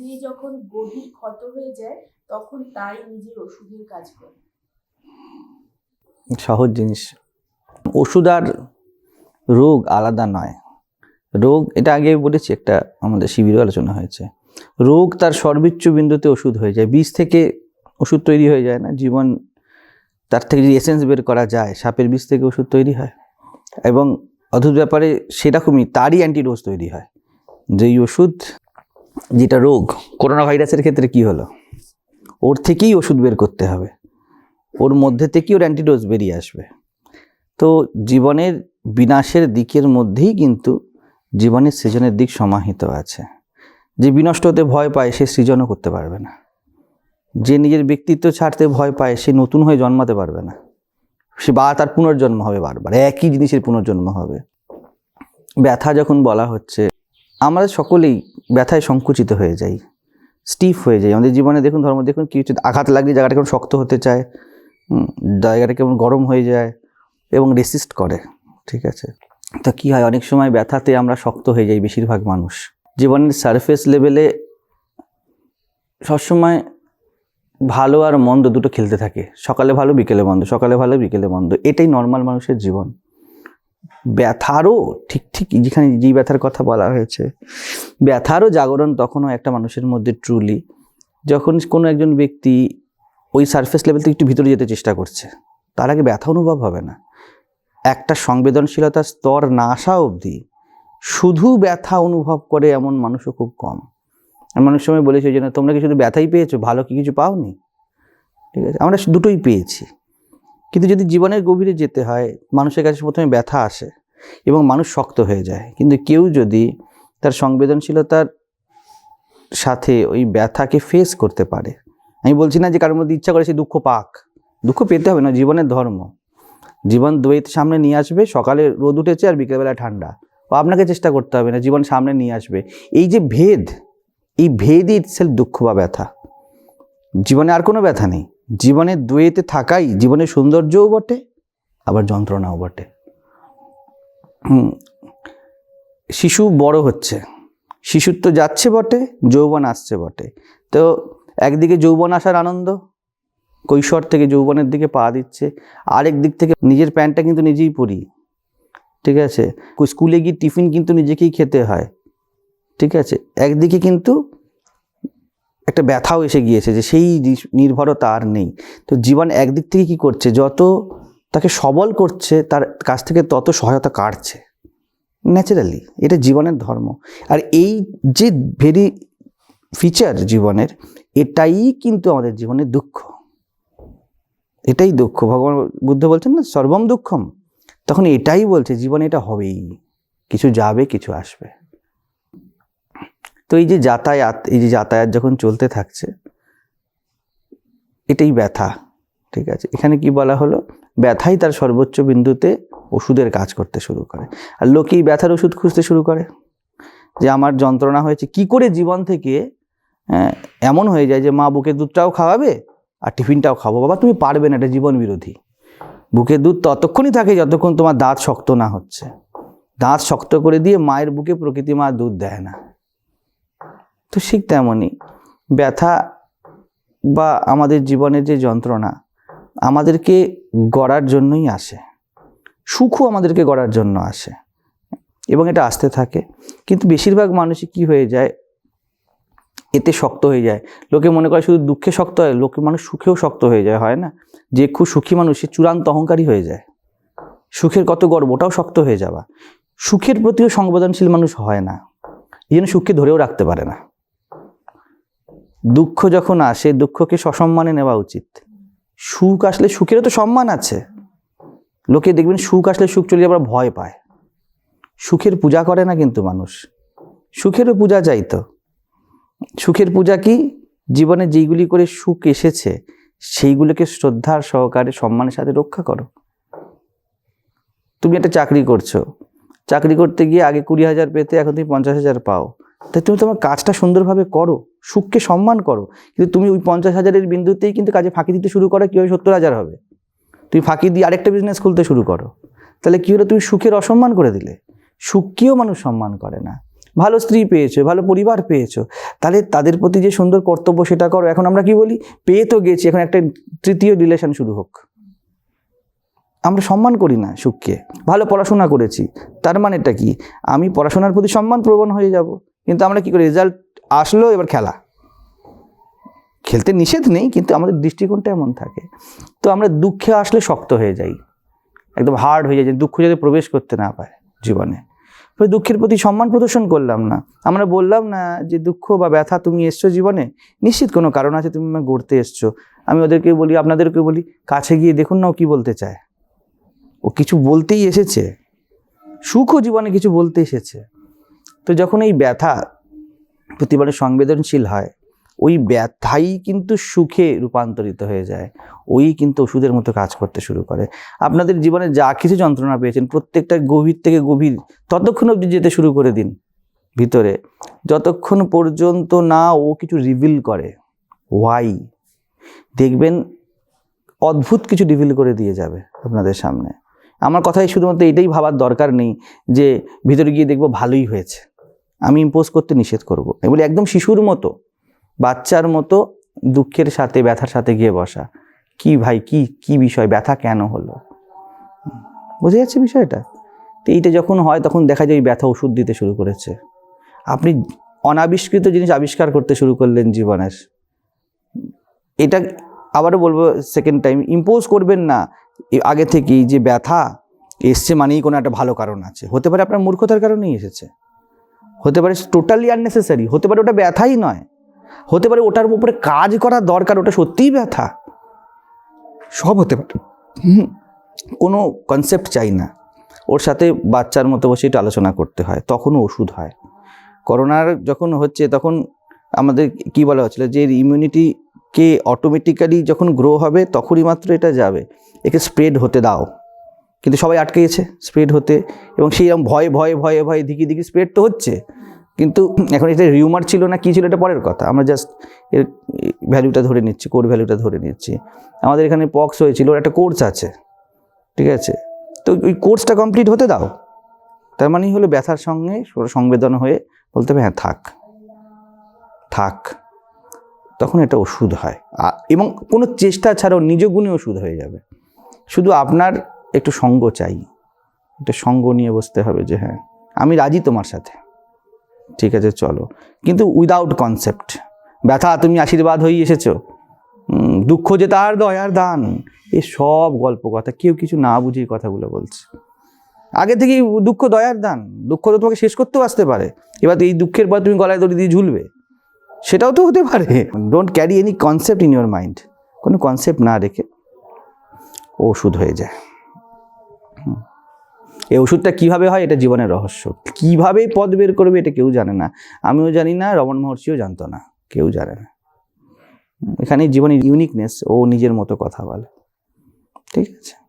দিয়ে যখন গভীর ক্ষত হয়ে যায়, তখন তাই নিজের ওষুধের কাজ করে। সহজ জিনিস। ওষুধ আর রোগ আলাদা নয়। রোগ, এটা আগে বলেছি, একটা আমাদের শিবিরও আলোচনা হয়েছে। রোগ তার সর্বোচ্চ বিন্দুতে ওষুধ হয়ে যায়। বীজ থেকে ওষুধ তৈরি হয়ে যায় না। জীবন তার থেকে যদি এসেন্স বের করা যায়, সাপের বীজ থেকে ওষুধ তৈরি হয়। এবং অদ্ভুত ব্যাপারে সেরকমই তারই অ্যান্টিডোজ তৈরি হয়। যেই ওষুধ যেটা রোগ করোনা ভাইরাসের ক্ষেত্রে কি হলো? ওর থেকেই ওষুধ বের করতে হবে। ওর মধ্যে থেকেই ওর অ্যান্টিডোজ বেরিয়ে আসবে। তো জীবনের বিনাশের দিকের মধ্যেই কিন্তু জীবনের সৃজনের দিক সমাহিত আছে। যে বিনষ্ট হতে ভয় পায়, সে সৃজনও করতে পারবে না। যে নিজের ব্যক্তিত্ব ছাড়তে ভয় পায়, সে নতুন হয়ে জন্মাতে পারবে না। সে বা তার পুনর্জন্ম হবে বারবার, একই জিনিসের পুনর্জন্ম হবে। ব্যথা যখন বলা হচ্ছে, আমরা সকলেই ব্যথায় সংকুচিত হয়ে যাই স্টিফ হয়ে যায় আমাদের জীবনে দেখুন, ধর্ম, দেখুন কিছু আঘাত লাগলে জায়গাটা কেমন শক্ত হতে চায় জায়গাটা কেমন গরম হয়ে যায় এবং রেসিস্ট করে, ঠিক আছে? তো কী হয়, অনেক সময় ব্যথাতে আমরা শক্ত হয়ে যাই বেশিরভাগ মানুষ। জীবনের সারফেস লেভেলে সবসময় ভালো আর মন্দ দুটো খেলতে থাকে, সকালে ভালো, বিকেলে মন্দ, সকালে ভালো, বিকেলে মন্দ, এটাই নর্মাল মানুষের জীবন। ব্যথারও ঠিক ঠিক যেখানে যেই ব্যথার কথা বলা হয়েছে, ব্যথারও জাগরণ তখনও একটা মানুষের মধ্যে ট্রুলি যখন কোনো একজন ব্যক্তি ওই সারফেস লেভেল থেকে একটু ভিতরে যেতে চেষ্টা করছে, তার আগে ব্যথা অনুভব হবে না। একটা সংবেদনশীলতার স্তর না আসা অবধি শুধু ব্যথা অনুভব করে এমন মানুষও খুব কম। আমি অনেক সময় বলেছি ওই না তোমরা কি শুধু ব্যথাই পেয়েছ? ভালো কি কিছু পাওনি? ঠিক আছে? আমরা দুটোই পেয়েছি। কিন্তু যদি জীবনের গভীরে যেতে হয়, মানুষের কাছে প্রথমে ব্যথা আসে এবং মানুষ শক্ত হয়ে যায়। কিন্তু কেউ যদি তার সংবেদনশীলতার সাথে ওই ব্যথাকে ফেস করতে পারে। আমি বলছি না যে কারোর মধ্যে ইচ্ছা করে সে দুঃখ পাক। দুঃখ পেতে হবে না, জীবনের ধর্ম। জীবন দ্বৈত সামনে নিয়ে আসবে, সকালে রোদ উঠেছে আর বিকেলবেলা ঠান্ডা। ও আপনাকে চেষ্টা করতে হবে না, জীবন সামনে নিয়ে আসবে। এই যে ভেদ, এই ভেদই ইটসেলফ দুঃখ বা ব্যথা। জীবনে আর কোনো ব্যথা নেই। জীবনের দ্বৈতে থাকাই জীবনের সৌন্দর্যও বটে, আবার যন্ত্রণাও বটে। শিশু বড় হচ্ছে, শিশুর তো যাচ্ছে বটে, যৌবন আসছে বটে। তো একদিকে যৌবন আসার আনন্দ, কৈশোর থেকে যৌবনের দিকে পা দিচ্ছে, আরেক দিক থেকে নিজের প্যান্টটা কিন্তু নিজেই পরি, ঠিক আছে? স্কুলে গিয়ে টিফিন কিন্তু নিজেকেই খেতে হয়, ঠিক আছে? একদিকে কিন্তু একটা ব্যথাও এসে গিয়েছে যে সেই নির্ভরতা আর নেই। তো জীবন একদিক থেকে কি করছে? যত তাকে সবল করছে, তার কাছ থেকে তত সহায়তা কাটছে। ন্যাচারালি এটা জীবনের ধর্ম। আর এই যে ভেরি ফিচার জীবনের, এটাই কিন্তু আমাদের জীবনের দুঃখ। এটাই দুঃখ। ভগবান বুদ্ধ বলছেন না, সর্বম দুঃখম। তখন এটাই বলছে, জীবনে এটা হবেই। কিছু যাবে, কিছু আসবে। তো এই যে যাতায়াত এই যে যাতায়াত যখন চলতে থাকছে এটাই ব্যথা ঠিক আছে? এখানে কি বলা হলো? ব্যথাই তার সর্বোচ্চ বিন্দুতে ওষুধের কাজ করতে শুরু করে। আর লোকেই ব্যথার ওষুধ খুঁজতে শুরু করে। যে আমার যন্ত্রণা হয়েছে কি করে জীবন থেকে আহ, এমন হয়ে যায় যে মা বুকের দুধটাও খাওয়াবে আর টিফিনটাও খাব। বাবা তুমি পারবে না এটা জীবন বিরোধী। বুকের দুধ ততক্ষণই থাকে যতক্ষণ তোমার দাঁত শক্ত না হচ্ছে। দাঁত শক্ত করে দিয়ে মায়ের বুকে প্রকৃতি মা দুধ দেয় না। তো ঠিক তেমনই। ব্যথা বা আমাদের জীবনের যে যন্ত্রণা, আমাদেরকে গড়ার জন্যই আসে। সুখও আমাদেরকে গড়ার জন্য আসে। এবং এটা আসতে থাকে। কিন্তু বেশিরভাগ মানুষই কি হয়ে যায়, এতে শক্ত হয়ে যায়। লোকে মনে করে শুধু দুঃখে শক্ত হয়, লোকে মানুষ সুখেও শক্ত হয়ে যায়, হয় না? যে খুব সুখী মানুষ, সে চূড়ান্ত অহংকারী হয়ে যায়। সুখের কত গর্ব, ওটাও শক্ত হয়ে যাওয়া। সুখের প্রতিও সংবেদনশীল মানুষ হয় না। এই জন্য সুখকে ধরেও রাখতে পারে না। দুঃখ যখন আসে, দুঃখকে সসম্মানে নেওয়া উচিত। সুখ আসলে সুখেরও তো সম্মান আছে। লোকে দেখবেন সুখ আসলে সুখ চলে আবার ভয় পায়। সুখের পূজা করে না কিন্তু মানুষ। সুখেরও পূজা চাইতো সুখের পূজা কি? জীবনে যেইগুলি করে সুখ এসেছে, সেইগুলোকে শ্রদ্ধার সহকারে, সম্মানের সাথে রক্ষা করো। তুমি একটা চাকরি করছ। চাকরি করতে গিয়ে আগে কুড়ি হাজার পেতে, এখন তুমি পঞ্চাশ হাজার পাও। তাই তুমি তোমার কাজটা সুন্দরভাবে করো। সুখকে সম্মান করো। কিন্তু তুমি ওই পঞ্চাশ হাজারের বিন্দুতেই কিন্তু কাজে ফাঁকি দিতে শুরু করো, কীভাবে সত্তর হাজার হবে? তুমি ফাঁকি দিয়ে আরেকটা বিজনেস খুলতে শুরু করো। তাহলে কী হলো? তুমি সুখের অসম্মান করে দিলে। সুখকেও মানুষ সম্মান করে না। ভালো স্ত্রী পেয়েছ, ভালো পরিবার পেয়েছ। তাহলে তাদের প্রতি যে সুন্দর কর্তব্য সেটা করো। এখন আমরা কি বলি? পেয়ে তো গেছি, এখন একটা তৃতীয় রিলেশন শুরু হোক। আমরা সম্মান করি না সুখকে। ভালো পড়াশোনা করেছি, তার মানেটা কি? আমি পড়াশোনার প্রতি সম্মান প্রবণ হয়ে যাব। কিন্তু আমরা কি করি? রেজাল্ট আসলো এবার খেলা। খেলতে নিষেধ নেই, কিন্তু আমাদের দৃষ্টিকোণটা এমন থাকে। তো আমরা দুঃখে আসলে শক্ত হয়ে যাই। একদম হার্ড হয়ে যায় দুঃখ যাতে প্রবেশ করতে না পারে জীবনে। দুঃখের প্রতি সম্মান প্রদর্শন করলাম না। আমরা বললাম না যে দুঃখ বা ব্যথা তুমি এসছো জীবনে। নিশ্চিত কোনো কারণ আছে তুমি গড়তে এসছো। আমি ওদেরকে বলি আপনাদেরকে বলি, কাছে গিয়ে দেখুন না ও কী বলতে চায়। ও কিছু বলতেই এসেছে। সুখও জীবনে কিছু বলতে এসেছে। তো যখন এই ব্যথা প্রতিবারে সংবেদনশীল হয়, ওই ব্যথাই কিন্তু সুখে রূপান্তরিত হয়ে যায়, ওই কিন্তু ওষুধের মতো কাজ করতে শুরু করে। আপনাদের জীবনে যা কিছু যন্ত্রণা পেয়েছেন, প্রত্যেকটা গভীর থেকে গভীর, ততক্ষণ অবধি যেতে শুরু করে দিন ভিতরে। যতক্ষণ পর্যন্ত না ও কিছু রিভিল করে ওয়াই দেখবেন অদ্ভুত কিছু রিভিল করে দিয়ে যাবে আপনাদের সামনে। আমার কথাই শুধুমাত্র এটাই ভাবার দরকার নেই যে, ভিতরে গিয়ে দেখব ভালোই হয়েছে। আমি ইম্পোজ করতে নিষেধ করব। এগুলি একদম শিশুর মতো, বাচ্চার মতো দুঃখের সাথে, ব্যথার সাথে গিয়ে বসা। কি ভাই, কি কি বিষয়, ব্যথা কেন হলো? বুঝে যাচ্ছে বিষয়টা? তো এইটা যখন হয়, তখন দেখা যায় ব্যথা ওষুধ দিতে শুরু করেছে। আপনি অনাবিষ্কৃত জিনিস আবিষ্কার করতে শুরু করলেন জীবনের। এটা আবারও বলব সেকেন্ড টাইম ইম্পোজ করবেন না। আগে থেকেই যে ব্যথা এসছে মানেই কোনো একটা ভালো কারণ আছে। হতে পারে আপনার মূর্খতার কারণেই এসেছে। হতে পারে টোটালি আননেসেসারি হতে পারে ওটা ব্যথাই নয়। হতে পারে ওটার উপরে কাজ করা দরকার, ওটা সত্যিই ব্যথা। সব হতে পারে। কোনো কনসেপ্ট চাই না। ওর সাথে বাচ্চার মতো বসে একটু আলোচনা করতে হয়, তখনও ওষুধ হয়। করোনার যখন হচ্ছে, তখন আমাদের কি বলা হচ্ছিল যে ইমিউনিটিকে অটোমেটিক্যালি যখন গ্রো হবে, তখনই মাত্র এটা যাবে। একে স্প্রেড হতে দাও। কিন্তু সবাই আটকে গেছে স্প্রেড হতে এবং সেই রকম ভয়ে ভয়ে ভয়ে ভয়ে দিকে দিকে স্প্রেড তো হচ্ছে। কিন্তু এখন এটা রিউমার ছিল না, কী ছিল এটা পরের কথা। আমরা জাস্ট এর ভ্যালুটা ধরে নিচ্ছি কোর ভ্যালুটা ধরে নিচ্ছি। আমাদের এখানে পক্স হয়েছিল একটা কোর্স আছে। ঠিক আছে? তো ওই কোর্সটা কমপ্লিট হতে দাও। তার মানেই হলো ব্যথার সঙ্গে সংবেদন হয়ে বলতে হবে হ্যাঁ থাক। থাক। তখন এটা ওষুধ হয়। এবং কোনো চেষ্টা ছাড়াও নিজ গুণে ওষুধ হয়ে যাবে। শুধু আপনার একটু সঙ্গ চাই। একটু সঙ্গ নিয়ে বসতে হবে যে হ্যাঁ আমি রাজি তোমার সাথে। ঠিক আছে, চলো। কিন্তু উইদাউট কনসেপ্ট ব্যথা, তুমি আশীর্বাদ হয়ে এসেছ। দুঃখ যে তার দয়ার দান। এ সব গল্প কথা, কেউ কিছু না বুঝে কথাগুলো বলছে। আগে থেকেই দুঃখ দয়ার দান। দুঃখ তো তোমাকে শেষ করতেও আসতে পারে। এবার এই দুঃখের পর তুমি গলায় দড়ি দিয়ে ঝুলবে। সেটাও তো হতে পারে। Don't carry any concept in your mind কোনো কনসেপ্ট না রেখে ওষুধ হয়ে যায়। এই ওষুধটা কীভাবে হয় এটা জীবনের রহস্য। কীভাবে পদ বের করবে এটা কেউ জানে না। আমিও জানি না, রমন মহর্ষিও জানতো না, কেউ জানে না। এখানে জীবনের ইউনিকনেস ও নিজের মতো কথা বলে। ঠিক আছে?